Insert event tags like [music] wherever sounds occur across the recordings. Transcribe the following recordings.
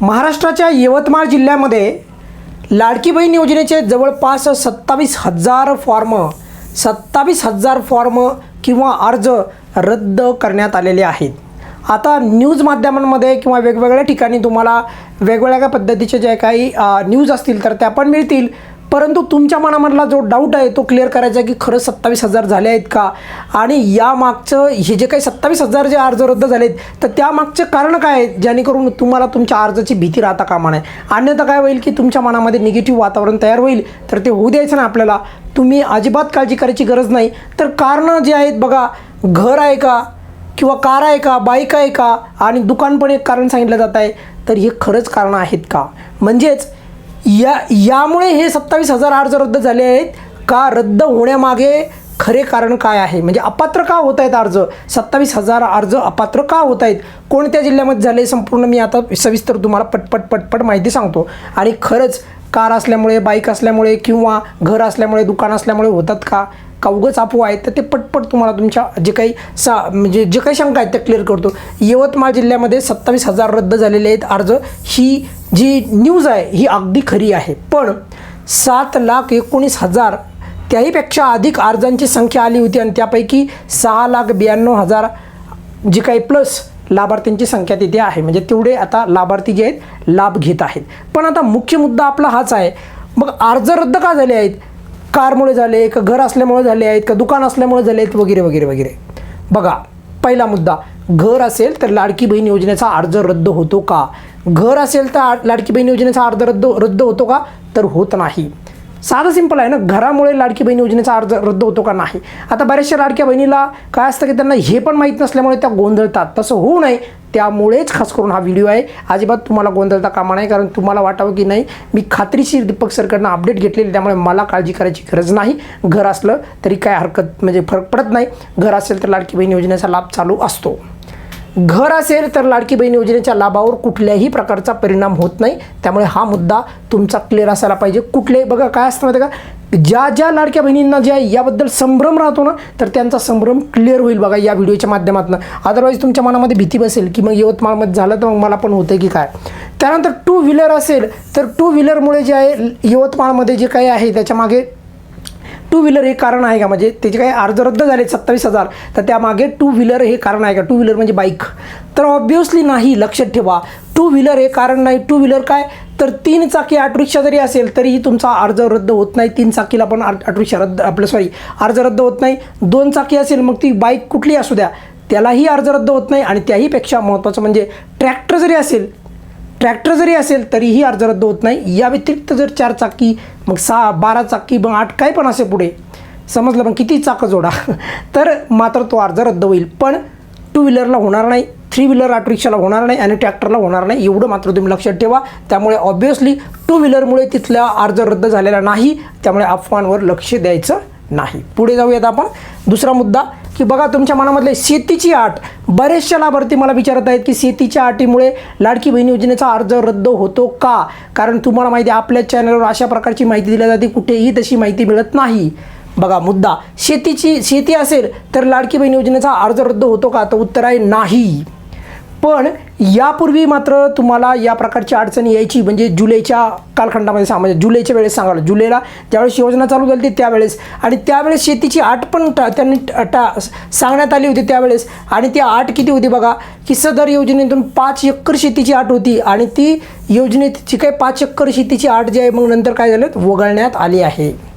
महाराष्ट्राच्या यवतमाळ जिल्ह्यामध्ये लाडकी बहीण योजनेचे जवळपास सत्तावीस हजार फॉर्म सत्तावीस हजार फॉर्म किंवा अर्ज रद्द करण्यात आलेले आहेत. आता न्यूज माध्यमांमध्ये किंवा वेगवेगळ्या ठिकाणी तुम्हाला वेगवेगळ्या पद्धतीचे जे काही न्यूज असतील तर त्या पण मिळतील. परंतु तुमच्या मनामधला जो डाऊट आहे तो क्लिअर करायचा आहे की खरंच सत्तावीस हजार झाले आहेत का? आणि यामागचं हे जे काही सत्तावीस हजार जे अर्ज रद्द झालेत तर त्यामागचे कारण काय आहे? जेणेकरून तुम्हाला तुमच्या अर्जाची भीती राहता कामा नये. अन्यथा काय होईल की तुमच्या मनामध्ये निगेटिव्ह वातावरण तयार होईल तर ते होऊ द्यायचं ना आपल्याला. तुम्ही अजिबात काळजी करायची गरज नाही. तर कारणं जे आहेत बघा घर आहे का? किंवा कार आहे का? बाईक आहे का? आणि दुकान पण एक कारण सांगितलं जात आहे. तर हे खरंच कारणं आहेत का? म्हणजेच या यामुळे हे सत्तावीस हजार अर्ज रद्द झाले आहेत का रद्द होण्यामागे खरे कारण काय आहे? म्हणजे अपात्र का होत आहेत अर्ज? सत्तावीस हजार अर्ज अपात्र का होत आहेत? कोणत्या जिल्ह्यामध्ये झाले संपूर्ण मी आता सविस्तर तुम्हाला पटपट पटपट माहिती सांगतो. आणि खरंच कार असल्यामुळे बाईक असल्यामुळे किंवा घर असल्यामुळे दुकान असल्यामुळे होतात का? का उगच अफवा आहेत? तर ते पटपट तुम्हाला तुमच्या जे काही सा म्हणजे जे काही शंका आहेत त्या क्लिअर करतो. यवतमाळ जिल्ह्यामध्ये सत्तावीस हजार रद्द झालेले आहेत अर्ज. ही जी न्यूज आहे ही अगदी खरी आहे. पण सात लाख एकोणीस हजार त्याहीपेक्षा अधिक अर्जांची संख्या आली होती आणि त्यापैकी सहा लाख ब्याण्णव हजार जी काही प्लस लाभार्थ्यांची संख्या तिथे आहे. म्हणजे तेवढे आता लाभार्थी जे आहेत लाभ घेत आहेत. पण आता मुख्य मुद्दा आपला हाच आहे. मग अर्ज रद्द का झाले आहेत? कारमुळे झाले का घर असल्यामुळे झाले आहेत का दुकान असल्यामुळे झाले आहेत वगैरे वगैरे वगैरे. बघा पहिला मुद्दा घर असेल तर लाडकी बहीण योजनेचा अर्ज रद्द होतो का? घर असेल तर आ- लाडकी बहीण योजनेचा अर्ज रद्द रद्द होतो का? तर होत नाही. साधं सिंपल आहे ना घरामुळे लाडकी बहीण योजनेचा अर्ज रद्द होतो का नाही? आता बऱ्याचशा लाडक्या बहिणीला काय असतं की त्यांना हे पण माहीत नसल्यामुळे त्या गोंधळतात. तसं होऊ नये त्यामुळेच खास करून हा व्हिडिओ आहे. अजिबात तुम्हाला गोंधळता कामा नाही कारण तुम्हाला वाटावं की नाही मी खात्रीशीर दीपक सरकडनं अपडेट घेतलेली त्यामुळे मला काळजी करायची गरज नाही. घर असलं तरी काय हरकत म्हणजे फरक पडत नाही. घर असेल तर लाडकी बहीण योजनेचा लाभ चालू असतो. घर असेल तर लाडकी बहीण योजनेच्या लाभावर कुठल्याही प्रकारचा परिणाम होत नाही. त्यामुळे हा मुद्दा तुमचा क्लिअर असायला पाहिजे. कुठले बघा काय असतं माहिती का? ज्या ज्या लाडक्या बहिणींना ज्या याबद्दल संभ्रम राहतो ना तर त्यांचा संभ्रम क्लिअर होईल बघा या व्हिडिओच्या माध्यमातून. अदरवाईज तुमच्या मनामध्ये भीती बसेल की मग यवतमाळमध्ये झालं तर मग मला पण होतं की काय? त्यानंतर टू व्हीलर असेल तर टू व्हीलरमुळे जे आहे यवतमाळमध्ये जे काही आहे त्याच्यामागे टू व्हीलर हे कारण आहे का? म्हणजे त्याचे काही अर्ज रद्द झाले सत्तावीस हजार तर त्यामागे टू व्हीलर हे कारण आहे का? टू व्हीलर म्हणजे बाईक तर ऑब्वियसली नाही लक्षात ठेवा. टू व्हीलर हे कारण नाही. टू व्हीलर काय? तर तीन चाकी ऑटो रिक्षा जरी असेल तरीही तुमचा अर्ज रद्द होत नाही. तीन चाकीला पण ऑटोरिक्षा रद्द आपलं सॉरी अर्ज रद्द होत नाही. दोन चाकी असेल मग ती बाईक कुठली असू द्या. त्यालाही अर्ज रद्द होत नाही आणि त्याहीपेक्षा महत्त्वाचं म्हणजे ट्रॅक्टर जरी असेल ट्रॅक्टर जरी असेल तरीही अर्ज रद्द होत नाही. या व्यतिरिक्त जर चार चाकी मग सहा बारा चाकी मग आठ काय पण असे पुढे समजलं मग किती चाकं जोडा? [laughs] तर मात्र तो अर्ज रद्द होईल. पण टू व्हीलरला होणार नाही थ्री व्हीलर ऑटो रिक्षाला होणार नाही आणि ट्रॅक्टरला होणार नाही एवढं मात्र तुम्ही लक्षात ठेवा. त्यामुळे ऑब्व्हियसली टू व्हीलरमुळे तिथला अर्ज रद्द झालेला नाही. त्यामुळे अफवांवर लक्ष द्यायचं नाही. पुढे जाऊयात आपण. दुसरा मुद्दा की बघा तुमच्या मनामधले शेतीची आट बरेचशा लाभार्थी मला विचारत आहेत की शेतीच्या अटीमुळे लाडकी बहीण योजनेचा अर्ज रद्द होतो का? कारण तुम्हाला माहिती आहे आपल्या चॅनलवर अशा प्रकारची माहिती दिली जाते कुठेही तशी माहिती मिळत नाही. बघा मुद्दा शेतीची शेती असेल तर लाडकी बहीण योजनेचा अर्ज रद्द होतो का? तर उत्तर आहे नाही. पण यापूर्वी मात्र तुम्हाला या प्रकारची अडचणी यायची म्हणजे जुलैच्या कालखंडामध्ये सांग म्हणजे जुलैच्या वेळेस सांगाल जुलैला ज्यावेळेस योजना चालू झाली होती त्यावेळेस आणि त्यावेळेस शेतीची आट पण टा- त्यांनी ट- टा सांगण्यात आली होती त्यावेळेस आणि ती आट किती होती बघा की सदर योजनेतून पाच एकर शेतीची आट होती आणि ती योजनेची काही पाच एकर शेतीची आट जी आहे मग नंतर काय झालं? वगळण्यात आली आहे.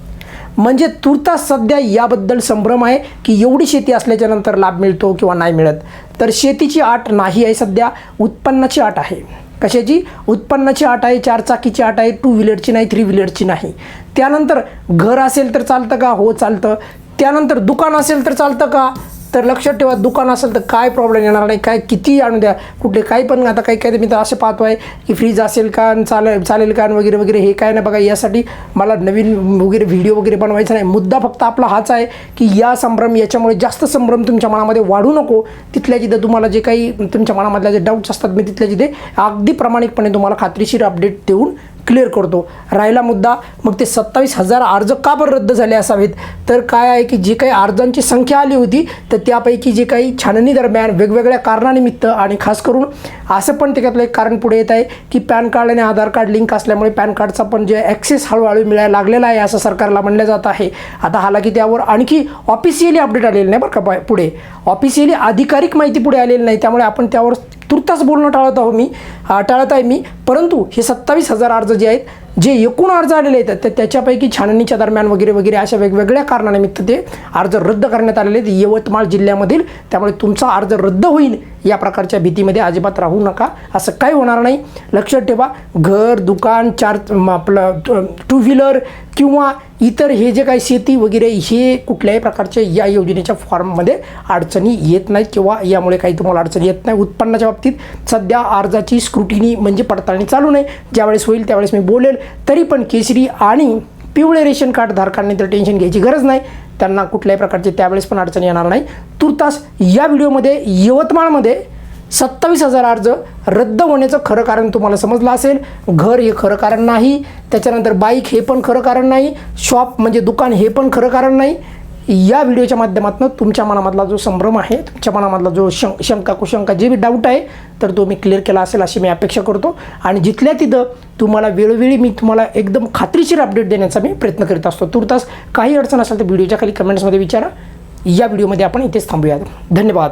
म्हणजे तुर्तास सध्या याबद्दल संभ्रम आहे की एवढी शेती असल्याच्या नंतर लाभ मिळतो किंवा नाही मिळत. तर शेतीची आट नाही आहे सध्या उत्पन्नाची आट आहे. कशाची? उत्पन्नाची आट आहे चार चाकीची आट आहे टू व्हीलरची नाही थ्री व्हीलरची नाही. त्यानंतर घर असेल तर चालतं का? हो चालतं. त्यानंतर दुकान असेल तर चालतं का? तर लक्षात ठेवा दुकान असेल तर काय प्रॉब्लेम येणार नाही काय किती आणू द्या कुठले काही पण आता काही काही मी तर असं पाहतो आहे की फ्रीज असेल का चालेल चालेल का आणि वगैरे वगैरे हे काय नाही बघा यासाठी मला नवीन वगैरे व्हिडिओ वगैरे बनवायचा नाही. मुद्दा फक्त आपला हाच आहे की या संभ्रम याच्यामुळे जास्त संभ्रम तुमच्या मनामध्ये वाढू नको. तिथल्या जिथे तुम्हाला जे काही तुमच्या मनामधल्या जे डाऊट्स असतात मी तिथल्या जिथे अगदी प्रामाणिकपणे तुम्हाला खात्रीशीर अपडेट देऊन क्लिअर करतो. राहिला मुद्दा मग ते सत्तावीस हजार अर्ज का बरं रद्द झाले असावेत? तर काय आहे की जी काही अर्जांची संख्या आली होती तर त्यापैकी जी काही छाननी दरम्यान वेगवेगळ्या कारणानिमित्त आणि खास करून असं पण त्याच्यातलं एक कारण पुढे येत आहे की पॅन कार्ड आणि आधार कार्ड लिंक असल्यामुळे पॅन कार्डचा पण जे ॲक्सेस हळूहळू मिळायला लागलेला आहे असं सरकारला म्हणलं जात आहे. आता हालाकी त्यावर आणखी ऑफिशियली अपडेट आलेलं नाही बरं का पुढे. ऑफिशियली अधिकारिक माहिती पुढे आलेली नाही त्यामुळे आपण त्यावर तुर्तास बोलणं टाळत आहो मी. टाळत आहे मी. परंतु हे सत्तावीस हजार अर्ज जे आहेत जे एकूण अर्ज आलेले आहेत तर त्याच्यापैकी छाननीच्या दरम्यान वगैरे वगैरे अशा वेगवेगळ्या कारणानिमित्त ते अर्ज रद्द करण्यात आलेले आहेत. यवतमाळ जिल्ह्यामधील त्यामुळे तुमचा अर्ज रद्द होईल या प्रकारच्या भीतीमध्ये अजिबात राहू नका. असं काही होणार नाही. लक्षात ठेवा घर दुकान चार आपलं टू व्हीलर किंवा इतर हे जे काही शेती वगैरे हे कुठल्याही प्रकारच्या या योजनेच्या फॉर्ममध्ये अडचणी येत नाहीत किंवा यामुळे काही तुम्हाला अडचणी येत नाही. उत्पन्नाच्या बाबतीत सध्या अर्जाची स्क्रुटिनी म्हणजे पडताळणी चालू नाही. ज्यावेळेस होईल त्यावेळेस मी बोलेल. तरी पण केसरी आणि पिवळे रेशन कार्ड धारकांनी तर टेन्शन घ्यायची गरज नाही. त्यांना कुठल्याही प्रकारचे त्यावेळेस पण अडचणी येणार नाही. तुर्तास या व्हिडिओमध्ये यवतमाळमध्ये सत्तावीस हजार अर्ज रद्द होण्याचं खरं कारण तुम्हाला समजलं असेल. घर हे खरं कारण नाही. त्याच्यानंतर बाईक हे पण खरं कारण नाही. शॉप म्हणजे दुकान हे पण खरं कारण नाही. या व्हिडिओच्या माध्यमातून तुमच्या मनामधला जो संभ्रम आहे तुमच्या मनामधला जो शं शंका कुशंका जे बी डाऊट आहे तर तो मी क्लिअर केला असेल अशी मी अपेक्षा करतो. आणि जिथल्या तिथं तुम्हाला वेळोवेळी मी तुम्हाला एकदम खात्रीशीर अपडेट देण्याचा मी प्रयत्न करीत असतो. तुर्तास काही अडचण असेल तर व्हिडिओच्या खाली कमेंट्समध्ये विचारा. या व्हिडिओमध्ये आपण इथेच थांबूयात. धन्यवाद.